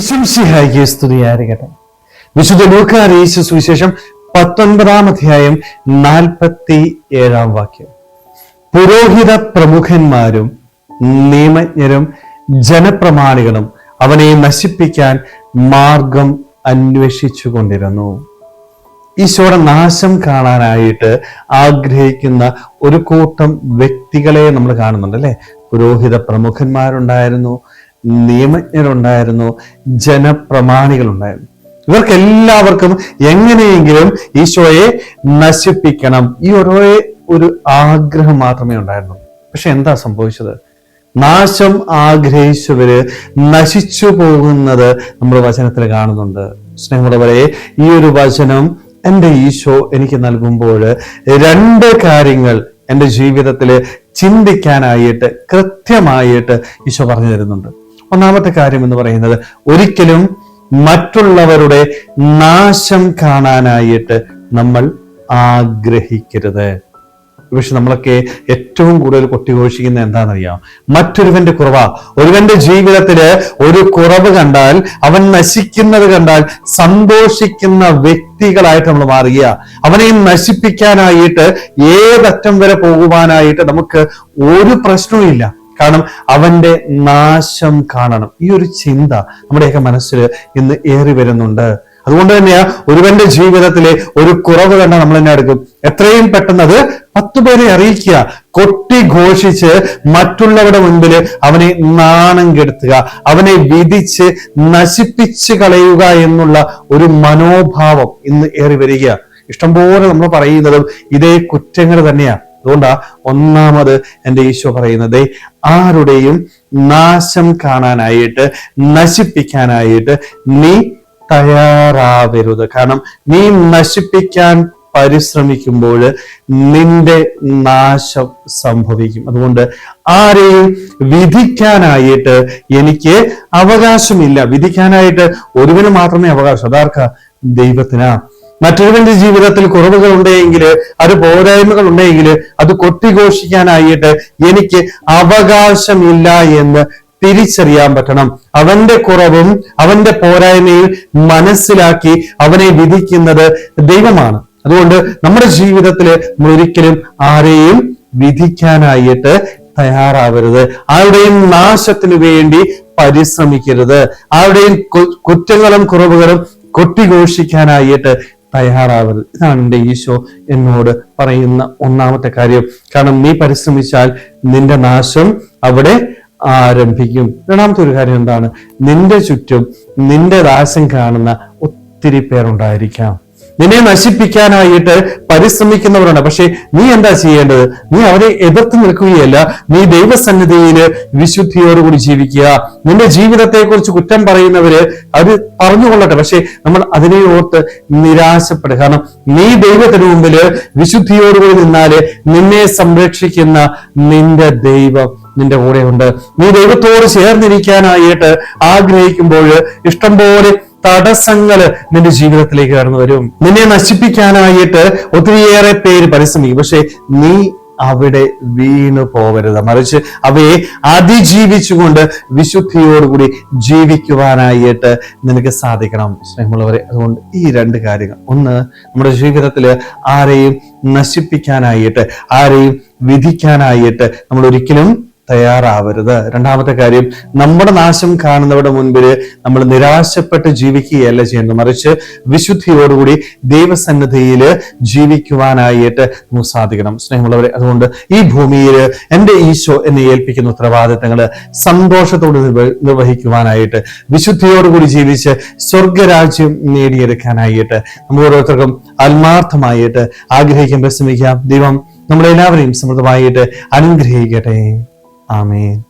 വിശംസിഹായിക്ക് സ്തുതിയായിരിക്കട്ടെ. വിശുദ്ധ ലൂക്ക യേശു സുവിശേഷം പത്തൊൻപതാം അധ്യായം നാൽപ്പത്തി ഏഴാം വാക്യം. പുരോഹിത പ്രമുഖന്മാരും നിയമജ്ഞരും ജനപ്രമാണികളും അവനെ നശിപ്പിക്കാൻ മാർഗം അന്വേഷിച്ചു കൊണ്ടിരുന്നു ഈശോയുടെ നാശം കാണാനായിട്ട് ആഗ്രഹിക്കുന്ന ഒരു കൂട്ടം വ്യക്തികളെ നമ്മൾ കാണുന്നുണ്ട് അല്ലെ പുരോഹിത പ്രമുഖന്മാരുണ്ടായിരുന്നു. നിയമജ്ഞരുണ്ടായിരുന്നു ജനപ്രമാണികളുണ്ടായിരുന്നു. ഇവർക്കെല്ലാവർക്കും എങ്ങനെയെങ്കിലും ഈശോയെ നശിപ്പിക്കണം. ഈ ഒരേ ഒരു ആഗ്രഹം മാത്രമേ ഉണ്ടായിരുന്നു. പക്ഷെ എന്താ സംഭവിച്ചത്? നാശം ആഗ്രഹിച്ചവര് നശിച്ചു പോകുന്നത് നമ്മൾ വചനത്തിൽ കാണുന്നുണ്ട്. സ്നേഹമുള്ളവരെ ഈ ഒരു വചനം എന്റെ ഈശോ എനിക്ക് നൽകുമ്പോൾ രണ്ട് കാര്യങ്ങൾ എന്റെ ജീവിതത്തിൽ ചിന്തിക്കാനായിട്ട് കൃത്യമായിട്ട് ഈശോ പറഞ്ഞു തരുന്നുണ്ട്. ഒന്നാമത്തെ കാര്യം എന്ന് പറയുന്നത് ഒരിക്കലും മറ്റുള്ളവരുടെ നാശം കാണാനായിട്ട് നമ്മൾ ആഗ്രഹിക്കരുത്. പക്ഷെ നമ്മളൊക്കെ ഏറ്റവും കൂടുതൽ കൊട്ടിഘോഷിക്കുന്ന എന്താണെന്നറിയാം മറ്റൊരുവന്റെ കുറവ. ഒരുവന്റെ ജീവിതത്തിൽ ഒരു കുറവ് കണ്ടാൽ അവൻ നശിക്കുന്നത് കണ്ടാൽ സന്തോഷിക്കുന്ന വ്യക്തികളായിട്ട് നമ്മൾ മാറുക അവനെ നശിപ്പിക്കാനായിട്ട് ഏതറ്റം വരെ പോകുവാനായിട്ട് നമുക്ക് ഒരു പ്രശ്നവും ഇല്ല. കാരണം അവന്റെ നാശം കാണണം. ഈ ഒരു ചിന്ത നമ്മുടെയൊക്കെ മനസ്സിൽ ഇന്ന് ഏറി വരുന്നുണ്ട്. അതുകൊണ്ട് തന്നെയാ ഒരുവന്റെ ജീവിതത്തിലെ ഒരു കുറവ് കണ്ട നമ്മൾ തന്നെ എടുക്കും. എത്രയും പെട്ടെന്ന് അത് പത്തു പേരെ അറിയിക്കുക. കൊട്ടി ഘോഷിച്ച് മറ്റുള്ളവരുടെ മുൻപിൽ അവനെ നാണം കെടുത്തുക അവനെ വിധിച്ച് നശിപ്പിച്ച് കളയുക എന്നുള്ള ഒരു മനോഭാവം ഇന്ന് ഏറി വരിക. ഇഷ്ടംപോലെ നമ്മൾ പറയുന്നതും ഇതേ കുറ്റങ്ങൾ തന്നെയാണ് അതുകൊണ്ടാ ഒന്നാമത് എന്റെ ഈശോ പറയുന്നത് ആരുടെയും നാശം കാണാനായിട്ട് നശിപ്പിക്കാനായിട്ട് നീ തയ്യാറാവരുത്. കാരണം നീ നശിപ്പിക്കാൻ പരിശ്രമിക്കുമ്പോൾ നിന്റെ നാശം സംഭവിക്കും. അതുകൊണ്ട് ആരെയും വിധിക്കാനായിട്ട് എനിക്ക് അവകാശമില്ല. വിധിക്കാനായിട്ട് ഒരുവിന് മാത്രമേ അവകാശം. അതാർക്ക? ദൈവത്തിനാ. മറ്റൊരുവന്റെ ജീവിതത്തിൽ കുറവുകൾ ഉണ്ടെങ്കിൽ അത് പോരായ്മകൾ ഉണ്ടെങ്കിൽ അത് കൊട്ടിഘോഷിക്കാനായിട്ട് എനിക്ക് അവകാശമില്ല എന്ന് തിരിച്ചറിയാൻ പറ്റണം. അവന്റെ കുറവും അവന്റെ പോരായ്മയും മനസ്സിലാക്കി അവനെ വിധിക്കുന്നത് ദൈവമാണ്. അതുകൊണ്ട് നമ്മുടെ ജീവിതത്തിൽ ഒരിക്കലും ആരെയും വിധിക്കാനായിട്ട് തയ്യാറാവരുത്. ആരുടെയും നാശത്തിനു വേണ്ടി പരിശ്രമിക്കരുത്. ആരുടെയും കുറ്റങ്ങളും കുറവുകളും കൊട്ടിഘോഷിക്കാനായിട്ട് തയ്യാറാവരുത് ഇതാണ് എന്റെ ഈശോ എന്നോട് പറയുന്ന ഒന്നാമത്തെ കാര്യം. കാരണം നീ പരിശ്രമിച്ചാൽ നിന്റെ നാശം അവിടെ ആരംഭിക്കും. രണ്ടാമത്തെ ഒരു കാര്യം എന്താണ്? നിന്റെ ചുറ്റും നിന്റെ ദാസം കാണുന്ന ഒത്തിരി പേരുണ്ടായിരിക്കാം. നിന്നെ നശിപ്പിക്കാനായിട്ട് പരിശ്രമിക്കുന്നവരുണ്ട്. പക്ഷെ നീ എന്താ ചെയ്യേണ്ടത്? നീ അവരെ എതിർത്ത് നിൽക്കുകയല്ല. നീ ദൈവസന്നിധിയിൽ വിശുദ്ധിയോടുകൂടി ജീവിക്കുക. നിന്റെ ജീവിതത്തെ കുറിച്ച് കുറ്റം പറയുന്നവര് അത് പറഞ്ഞുകൊള്ളട്ടെ. പക്ഷെ നമ്മൾ അതിനെ ഓർത്ത് നിരാശപ്പെടുക. കാരണം നീ ദൈവത്തിന് മുമ്പിൽ വിശുദ്ധിയോടുകൂടി നിന്നാൽ നിന്നെ സംരക്ഷിക്കുന്ന നിന്റെ ദൈവം നിന്റെ കൂടെയുണ്ട്. നീ ദൈവത്തോട് ചേർന്നിരിക്കാനായിട്ട് ആഗ്രഹിക്കുമ്പോൾ ഇഷ്ടംപോലെ തടസ്സങ്ങൾ നിന്റെ ജീവിതത്തിലേക്ക് കടന്നു വരും. നിന്നെ നശിപ്പിക്കാനായിട്ട് ഒത്തിരിയേറെ പേര് പരിശ്രമിക്കും. പക്ഷെ നീ അവിടെ വീണു പോവരുത് മറിച്ച് അവയെ അതിജീവിച്ചുകൊണ്ട് വിശുദ്ധിയോടുകൂടി ജീവിക്കുവാനായിട്ട് നിനക്ക് സാധിക്കണം. സ്നേഹമുള്ളവരെ അതുകൊണ്ട് ഈ രണ്ട് കാര്യങ്ങൾ. ഒന്ന് നമ്മുടെ ജീവിതത്തിൽ ആരെയും നശിപ്പിക്കാനായിട്ട് ആരെയും വിധിക്കാനായിട്ട് നമ്മൾ ഒരിക്കലും തയ്യാറാവരുത്. രണ്ടാമത്തെ കാര്യം നമ്മുടെ നാശം കാണുന്നവരുടെ മുൻപിൽ നമ്മൾ നിരാശപ്പെട്ട് ജീവിക്കുകയല്ല ചെയ്യുന്നത്. മറിച്ച് വിശുദ്ധിയോടുകൂടി ദൈവസന്നിധിയിൽ ജീവിക്കുവാനായിട്ട് നമുക്ക് സാധിക്കണം സ്നേഹമുള്ളവരെ അതുകൊണ്ട് ഈ ഭൂമിയിൽ എന്റെ ഈശോ എന്നെ ഏൽപ്പിക്കുന്ന ഉത്തരവാദിത്തങ്ങൾ സന്തോഷത്തോടെ നിർവഹിക്കുവാനായിട്ട് വിശുദ്ധിയോടുകൂടി ജീവിച്ച് സ്വർഗരാജ്യം നേടിയെടുക്കാനായിട്ട് നമ്മൾ ഓരോരുത്തർക്കും ആത്മാർത്ഥമായിട്ട് ആഗ്രഹിക്കാൻ പരിശ്രമിക്കാം ദൈവം നമ്മളെല്ലാവരെയും സമൃദ്ധമായിട്ട് അനുഗ്രഹിക്കട്ടെ. Amen.